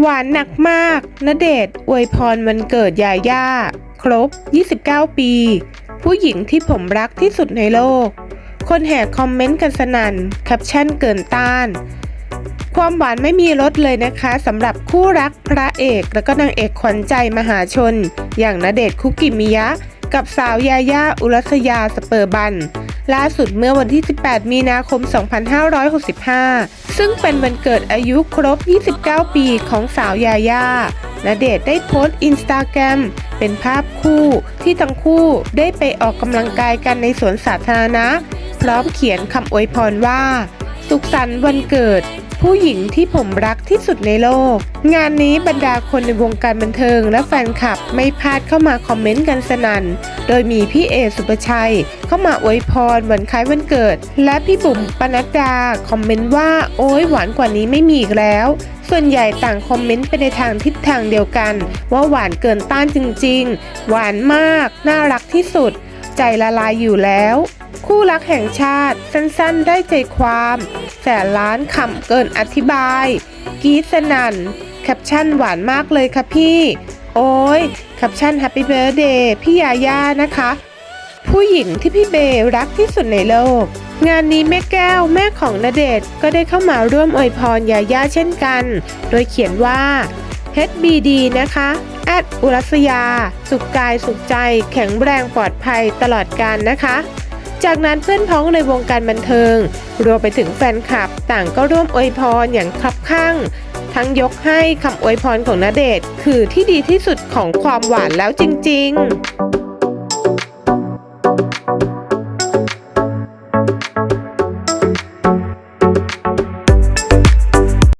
หวานหนักมากณเดชน์อวยพรวันเกิดยาย่า ครบ 29 ปี ผู้หญิงที่ผมรักที่สุดในโลก คนแห่คอมเมนต์กันสนั่นแคปชั่นเกินต้าน ความหวานไม่มีลดเลยนะคะสำหรับคู่รักพระเอกและก็นางเอกขวัญใจมหาชน อย่างณเดชน์คุกิมิยะ กับสาวยาย่าอุรัสยาสเปอร์บัน ล่าสุดเมื่อวันที่ 18 มีนาคม 2565 ซึ่งเป็นวันเกิดอายุครบ 29 ปีของสาวยาย่าณเดชได้โพสต์อินสตาแกรมเป็นภาพคู่ที่ทั้งคู่ได้ไปออกกำลังกายกันในสวนสาธารณะ พร้อมเขียนคำอวยพรว่า สุขสันต์วันเกิด ผู้หญิงที่ผมรักที่สุดในโลก งานนี้บรรดาคนในวงการบันเทิงและแฟนคลับไม่พลาดเข้ามาคอมเมนต์กันสนัน่น โดยมีพี่เอสุปชัย เข้ามาอวยพรวันคล้ายวันเกิด และพี่บุ๋มปนัดดาคอมเมนต์ว่าโอ้ยหวานกว่านี้ไม่มีอีกแล้วส่วนใหญ่ต่างคอมเมนต์ไปในทางทิศทางเดียวกัน ว่าหวานเกินต้านจริงๆ หวานมาก น่ารักที่สุด ใจละลายอยู่แล้ว คู่รักแห่งชาติ สั้นๆ ได้ใจความ แสนล้านคำเกินอธิบาย กีดสนัน่นแคปชั่นหวานมากเลยค่ะพี่ โอ้ยแคปชั่น Happy Birthday พี่ยาย่านะคะ ผู้หญิงที่พี่เบย์รักที่สุดในโลก งานนี้แม่แก้วแม่ของณเดชน์ก็ได้เข้ามาร่วมอวยพรยาย่าเช่นกัน โดยเขียนว่า HBD นะคะแอดอุรัสยา สุขกายสุขใจ แข็งแรงปลอดภัยตลอดการนะคะ จากนั้นเพื่อนพ้องในวงการบันเทิง รวมไปถึงแฟนคลับ ต่างก็ร่วมอวยพรอย่างคับข้าง ทั้งยกให้คำอวยพรของณเดชน์คือที่ดีที่สุดของความหวานแล้วจริง ๆ